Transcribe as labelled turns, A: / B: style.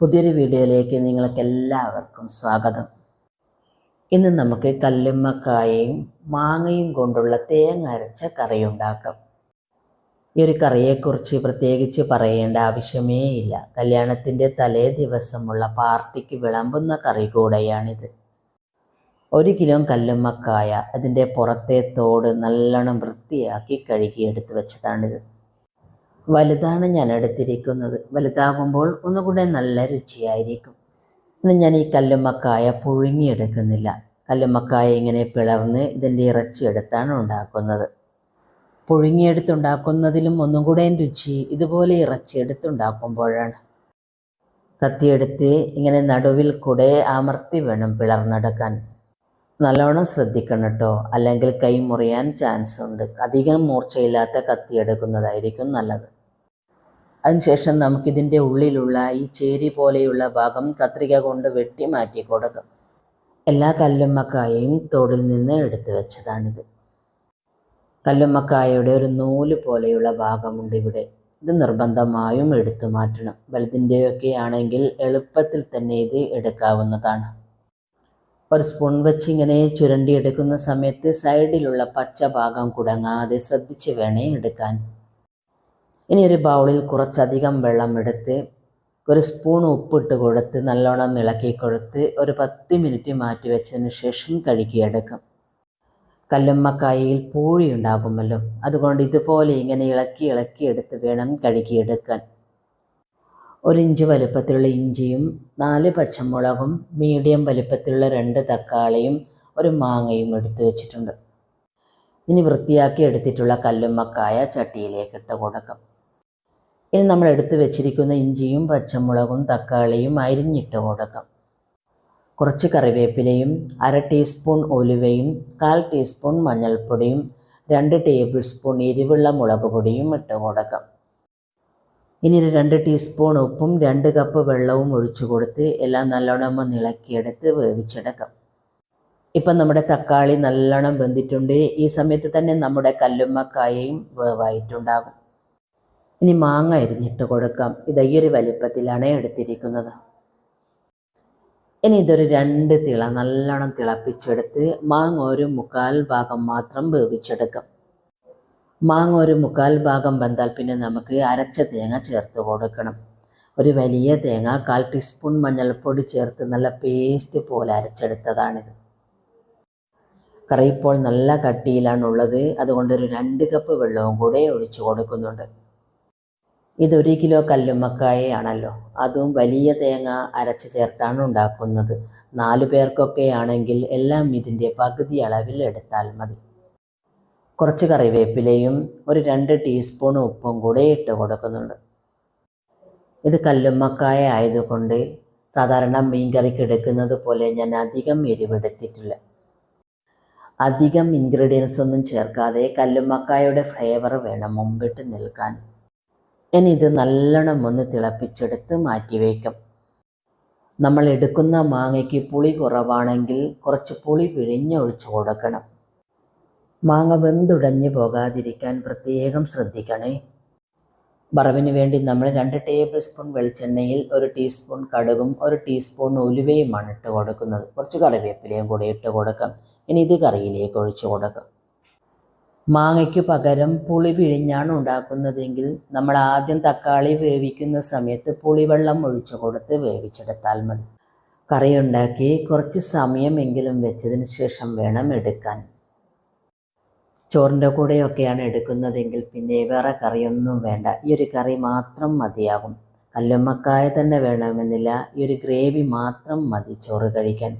A: പുതിയൊരു വീഡിയോയിലേക്ക് നിങ്ങൾക്ക് എല്ലാവർക്കും സ്വാഗതം. ഇന്ന് നമുക്ക് കല്ലുമ്മക്കായയും മാങ്ങയും കൊണ്ടുള്ള തേങ്ങ അരച്ച കറി ഉണ്ടാക്കാം. ഈ ഒരു കറിയെക്കുറിച്ച് പ്രത്യേകിച്ച് പറയേണ്ട ആവശ്യമേ ഇല്ല. കല്യാണത്തിന്റെ തലേ ദിവസമുള്ള പാർട്ടിക്ക് വിളമ്പുന്ന കറി കൂടെയാണിത്. ഒരു കിലോ കല്ലുമ്മക്കായ അതിന്റെ പുറത്തെ തോട് നല്ലോണം വൃത്തിയാക്കി കഴുകി എടുത്തു വെച്ചതാണിത്. വലുതാണ് ഞാൻ എടുത്തിരിക്കുന്നത്. വലുതാകുമ്പോൾ ഒന്നുകൂടെ നല്ല രുചിയായിരിക്കും. ഇന്ന് ഞാൻ ഈ കല്ലുമ്മക്കായ പുഴുങ്ങിയെടുക്കുന്നില്ല. കല്ലുമ്മക്കായ ഇങ്ങനെ പിളർന്ന് ഇതിന്റെ ഇറച്ചി എടുത്താണ് ഉണ്ടാക്കുന്നത്. പുഴുങ്ങിയെടുത്തുണ്ടാക്കുന്നതിലും ഒന്നും കൂടെ രുചി ഇതുപോലെ ഇറച്ചി എടുത്തുണ്ടാക്കുമ്പോഴാണ്. കത്തിയെടുത്ത് ഇങ്ങനെ നടുവിൽ കൂടെ അമർത്തി വേണം പിളർന്നെടുക്കാൻ. നല്ലോണം ശ്രദ്ധിക്കണം കേട്ടോ. അല്ലെങ്കിൽ കൈ മുറിയാൻ ചാൻസ് ഉണ്ട്. അധികം മൂർച്ചയില്ലാത്ത കത്തിയെടുക്കുന്നതായിരിക്കും നല്ലത്. അതിനുശേഷം നമുക്കിതിന്റെ ഉള്ളിലുള്ള ഈ ചേരി പോലെയുള്ള ഭാഗം കത്രിക കൊണ്ട് വെട്ടി മാറ്റി കൊടുക്കും. എല്ലാ കല്ലുമ്മക്കായയും തോടിൽ നിന്ന് എടുത്തു വെച്ചതാണിത്. കല്ലുമ്മക്കായയുടെ ഒരു നൂൽ പോലെയുള്ള ഭാഗമുണ്ട് ഇവിടെ. ഇത് നിർബന്ധമായും എടുത്തു മാറ്റണം. വലുതിന്റെയൊക്കെ ആണെങ്കിൽ എളുപ്പത്തിൽ തന്നെ ഇത് എടുക്കാവുന്നതാണ്. ഒരു സ്പൂൺ വെച്ച് ഇങ്ങനെ ചുരണ്ടിയെടുക്കുന്ന സമയത്ത് സൈഡിലുള്ള പച്ച ഭാഗം കുടങ്ങാതെ ശ്രദ്ധിച്ച് വേണേ എടുക്കാൻ. ഇനി ഒരു ബൗളിൽ കുറച്ചധികം വെള്ളം എടുത്ത് ഒരു സ്പൂൺ ഉപ്പിട്ട് കൊടുത്ത് നല്ലോണം ഇളക്കി കൊടുത്ത് ഒരു പത്ത് മിനിറ്റ് മാറ്റി വെച്ചതിന് ശേഷം കഴുകിയെടുക്കും കല്ലുമ്മക്കായയിൽ പൂഴി ഉണ്ടാകുമല്ലോ. അതുകൊണ്ട് ഇതുപോലെ ഇങ്ങനെ ഇളക്കി ഇളക്കി എടുത്ത് വേണം കഴുകിയെടുക്കാൻ ഒരു ഇഞ്ച് വലുപ്പത്തിലുള്ള ഇഞ്ചിയും നാല് പച്ചമുളകും മീഡിയം വലുപ്പത്തിലുള്ള രണ്ട് തക്കാളിയും ഒരു മാങ്ങയും എടുത്തു വെച്ചിട്ടുണ്ട്. ഇനി വൃത്തിയാക്കി എടുത്തിട്ടുള്ള കല്ലുമ്മക്കായ ചട്ടിയിലേക്ക് ഇട്ട് കൊടുക്കാം. ഇനി നമ്മൾ എടുത്തു വെച്ചിരിക്കുന്ന ഇഞ്ചിയും പച്ചമുളകും തക്കാളിയും അരിഞ്ഞിട്ട് കൊടുക്കാം. കുറച്ച് കറിവേപ്പിലയും അര ടീസ്പൂൺ ഉലുവയും കാൽ ടീസ്പൂൺ മഞ്ഞൾപ്പൊടിയും രണ്ട് ടേബിൾ സ്പൂൺ എരിവുള്ള മുളക് പൊടിയും ഇട്ട് കൊടുക്കാം. ഇനി രണ്ട് ടീസ്പൂൺ ഉപ്പും രണ്ട് കപ്പ് വെള്ളവും ഒഴിച്ചു കൊടുത്ത് എല്ലാം നല്ലോണം ഒന്ന് ഇളക്കിയെടുത്ത് വേവിച്ചെടുക്കാം. ഇപ്പം നമ്മുടെ തക്കാളി നല്ലോണം വെന്തിട്ടുണ്ട്. ഈ സമയത്ത് തന്നെ നമ്മുടെ കല്ലുമ്മക്കായയും വേവായിട്ടുണ്ടാകും. ഇനി മാങ്ങ അരിഞ്ഞിട്ട് കൊടുക്കാം. ഇത് ഈ ഒരു വലിപ്പത്തിലാണ് എടുത്തിരിക്കുന്നത്. ഇനി ഇതൊരു രണ്ട് തിള നല്ലോണം തിളപ്പിച്ചെടുത്ത് മാങ്ങ ഒരു മുക്കാൽ ഭാഗം മാത്രം വേവിച്ചെടുക്കാം. മാങ്ങ ഒരു മുക്കാൽ ഭാഗം വെന്താൽ പിന്നെ നമുക്ക് അരച്ച തേങ്ങ ചേർത്ത് കൊടുക്കണം. ഒരു വലിയ തേങ്ങ കാൽ ടീസ്പൂൺ മഞ്ഞൾപ്പൊടി ചേർത്ത് നല്ല പേസ്റ്റ് പോലെ അരച്ചെടുത്തതാണിത്. കറി ഇപ്പോൾ നല്ല കട്ടിയിലാണുള്ളത്. അതുകൊണ്ട് ഒരു രണ്ട് കപ്പ് വെള്ളവും കൂടെ ഒഴിച്ചു കൊടുക്കുന്നുണ്ട്. ഇതൊരു കിലോ കല്ലുമ്മക്കായയാണല്ലോ. അതും വലിയ തേങ്ങ അരച്ച് ചേർത്താണ് ഉണ്ടാക്കുന്നത്. നാലു പേർക്കൊക്കെ ആണെങ്കിൽ എല്ലാം ഇതിന്റെ പകുതി അളവിൽ എടുത്താൽ മതി. കുറച്ച് കറിവേപ്പിലയും ഒരു രണ്ട് ടീസ്പൂൺ ഉപ്പും കൂടെ ഇട്ട് കൊടുക്കുന്നുണ്ട്. ഇത് കല്ലുമ്മക്കായ ആയതുകൊണ്ട് സാധാരണ മീൻകറിക്ക് എടുക്കുന്നത് പോലെ ഞാൻ അധികം എരിവെടുത്തിട്ടില്ല. അധികം ഇൻഗ്രീഡിയൻസ് ഒന്നും ചേർക്കാതെ കല്ലുമ്മക്കായയുടെ ഫ്ലേവർ വേണം മുമ്പിട്ട് നിൽക്കാൻ. ഇനി ഇത് നല്ലോണം ഒന്ന് തിളപ്പിച്ചെടുത്ത് മാറ്റി വയ്ക്കും. നമ്മൾ എടുക്കുന്ന മാങ്ങയ്ക്ക് പുളി കുറവാണെങ്കിൽ കുറച്ച് പുളി പിഴിഞ്ഞൊഴിച്ച് കൊടുക്കണം. മാങ്ങ വെന്തുടഞ്ഞു പോകാതിരിക്കാൻ പ്രത്യേകം ശ്രദ്ധിക്കണേ. വറവിന് വേണ്ടി നമ്മൾ രണ്ട് ടേബിൾ സ്പൂൺ വെളിച്ചെണ്ണയിൽ ഒരു ടീസ്പൂൺ കടുകും ഒരു ടീസ്പൂൺ ഉലുവയുമാണ് ഇട്ട് കൊടുക്കുന്നത്. കുറച്ച് കറിവേപ്പിലയും കൂടി ഇട്ട് കൊടുക്കാം. ഇനി ഇത് കറിയിലേക്ക് ഒഴിച്ചു കൊടുക്കാം. മാങ്ങയ്ക്ക് പകരം പുളി പിഴിഞ്ഞാണ് ഉണ്ടാക്കുന്നതെങ്കിൽ നമ്മൾ ആദ്യം തക്കാളി വേവിക്കുന്ന സമയത്ത് പുളിവെള്ളം ഒഴിച്ചു കൊടുത്ത് വേവിച്ചെടുത്താൽ മതി. കറി ഉണ്ടാക്കി കുറച്ച് സമയമെങ്കിലും വെച്ചതിന് ശേഷം വേണം എടുക്കാൻ. ചോറിന്റെ കൂടെയൊക്കെയാണ് എടുക്കുന്നതെങ്കിൽ പിന്നെ വേറെ കറിയൊന്നും വേണ്ട. ഈ ഒരു കറി മാത്രം മതിയാകും. കല്ലുമ്മക്കായ തന്നെ വേണമെന്നില്ല. ഈ ഒരു ഗ്രേവി മാത്രം മതി ചോറ് കഴിക്കാൻ.